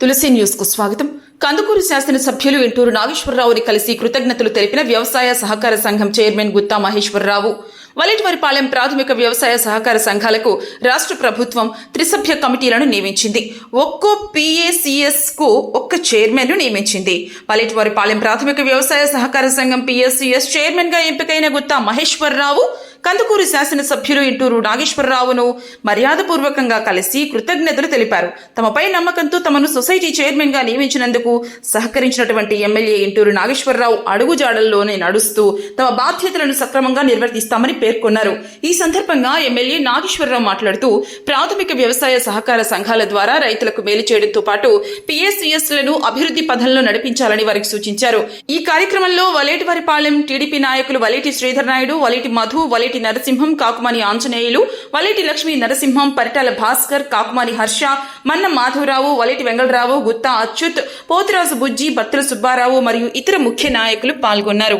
తులసి న్యూస్కు స్వాగతం. కందుకూరు శాసనసభ్యులు ఇంటూరు నాగేశ్వరరావుని కలిసి కృతజ్ఞతలు తెలిపిన వ్యవసాయ సహకార సంఘం చైర్మన్ గుత్తా మహేశ్వరరావు. వలిటివారిపాలెం ప్రాథమిక వ్యవసాయ సహకార సంఘాలకు రాష్ట్ర ప్రభుత్వం త్రిసభ్య కమిటీలను నియమించింది. ఒక్కో పిఎసిఎస్కు ఒక్క చైర్మన్ నియమించింది. వలిటివారిపాలెం ప్రాథమిక వ్యవసాయ సహకార సంఘం పిఎస్సిఎస్ చైర్మన్గా ఎంపికైన గుత్తా మహేశ్వరరావు కందుకూరు శాసనసభ్యులు ఇంటూరు నాగేశ్వరరావును మర్యాదపూర్వకంగా కలిసి కృతజ్ఞతలు తెలిపారు. తమపై నమ్మకంతో తమను సొసైటీ చైర్మన్గా నియమించినందుకు సహకరించినటువంటి ఎమ్మెల్యే ఇంటూరు నాగేశ్వరరావు అడుగుజాడల్లోనే నడుస్తూ తమ బాధ్యతలను సక్రమంగా నిర్వర్తిస్తామని పేర్కొన్నారు. ఈ సందర్భంగా ఎమ్మెల్యే నాగేశ్వరరావు మాట్లాడుతూ ప్రాథమిక వ్యవసాయ సహకార సంఘాల ద్వారా రైతులకు మేలు చేయడంతో పాటు పిఎస్సిఎస్లను అభివృద్ధి పథంలో నడిపించాలని వారికి సూచించారు. ఈ కార్యక్రమంలో వలేటివారిపాలెం టీడీపీ నాయకులు వలేటి శ్రీధర్ నాయుడు వలేటి మధు వలేటి నరసింహం కాకుమాని ఆంజనేయులు వలేటి లక్ష్మీ నరసింహం పరిటాల భాస్కర్ కాకుమాని హర్ష మన్న మాధవరావు వలేటి వెంగళరావు గుత్తా అచ్యుత్ పోతురాజు బుజ్జి బత్తుల సుబ్బారావు మరియు ఇతర ముఖ్య నాయకులు పాల్గొన్నారు.